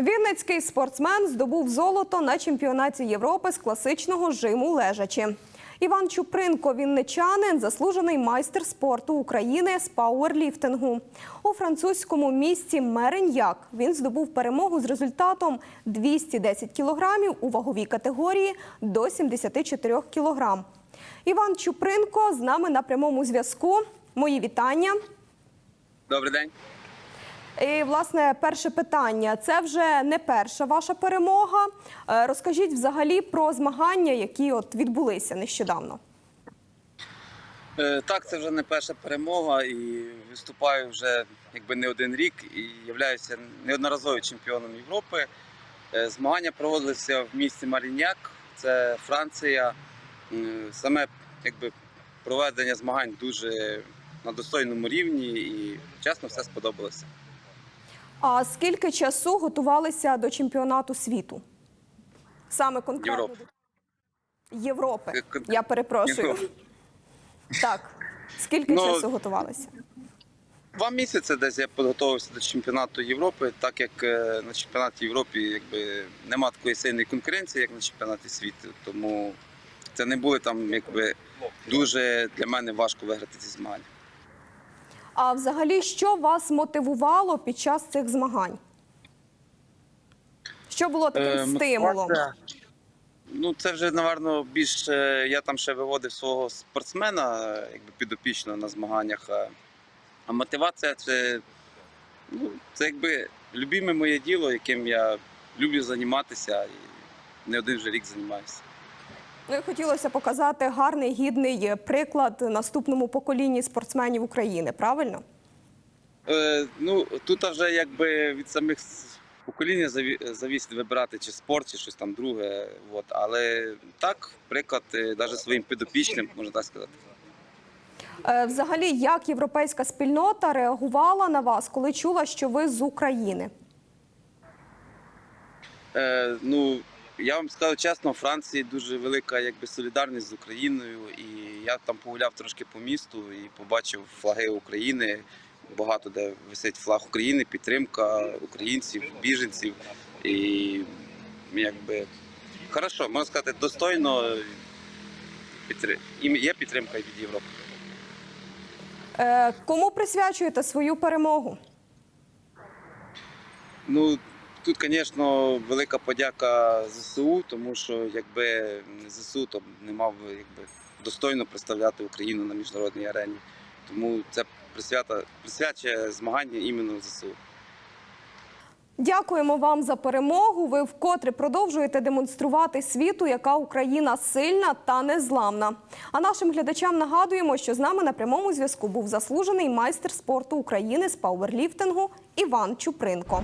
Вінницький спортсмен здобув золото на чемпіонаті Європи з класичного жиму лежачі. Іван Чупринко, вінничанин, заслужений майстер спорту України з пауерліфтингу. У французькому місті Мереньяк він здобув перемогу з результатом 210 кілограмів у ваговій категорії до 74 кілограм. Іван Чупринко з нами на прямому зв'язку. Мої вітання. Добрий день. І, власне, перше питання. Це вже не перша ваша перемога. Е, Розкажіть взагалі про змагання, які от відбулися нещодавно. Е, Так, це вже не перша перемога і виступаю вже якби не один рік і являюся неодноразовим чемпіоном Європи. Е, Змагання проводилися в місті Маріньяк, це Франція. Саме якби проведення змагань дуже на достойному рівні і чесно все сподобалося. А скільки часу готувалися до чемпіонату світу? Саме конкретно Європи. Європи. К- Я перепрошую. Європи. Так. Скільки Ну, часу готувалися? Два місяці десь я підготувався до чемпіонату Європи, так як е, на чемпіонаті Європи якби нема такої сильної конкуренції, як на чемпіонаті світу. Тому це не були там якби дуже для мене важко виграти ці змагання. А взагалі, що вас мотивувало під час цих змагань? Що було таким Е, стимулом? Ну, це вже, напевно, більш е, я там ще виводив свого спортсмена, е, якби підопічного на змаганнях. а- А мотивація це, ну, це якби любиме моє діло, яким я люблю займатися і не один вже рік займаюся. Ну, і хотілося показати гарний гідний приклад наступному поколінні спортсменів України. Правильно? Е, ну, тут вже якби від самих покоління заві- завісить вибирати чи спорт, чи щось там друге. От. Але так, приклад, навіть своїм підопічним, можна так сказати. Е, Взагалі, як європейська спільнота реагувала на вас, коли чула, що ви з України? Е, ну, я вам скажу чесно, у Франції дуже велика якби, солідарність з Україною. І я там погуляв трошки по місту і побачив флаги України. Багато де висить флаг України, підтримка українців, біженців. І якби хорошо, можна сказати, достойно і є підтримка від Європи. Е, Кому присвячуєте свою перемогу? Ну тут, звісно, велика подяка ЗСУ, тому що якби ЗСУ, то не мав якби достойно представляти Україну на міжнародній арені. Тому це присвята присвячує змагання іменно ЗСУ. Дякуємо вам за перемогу. Ви вкотре продовжуєте демонструвати світу, яка Україна сильна та незламна. А нашим глядачам нагадуємо, що з нами на прямому зв'язку був заслужений майстер спорту України з пауерліфтингу Іван Чупринко.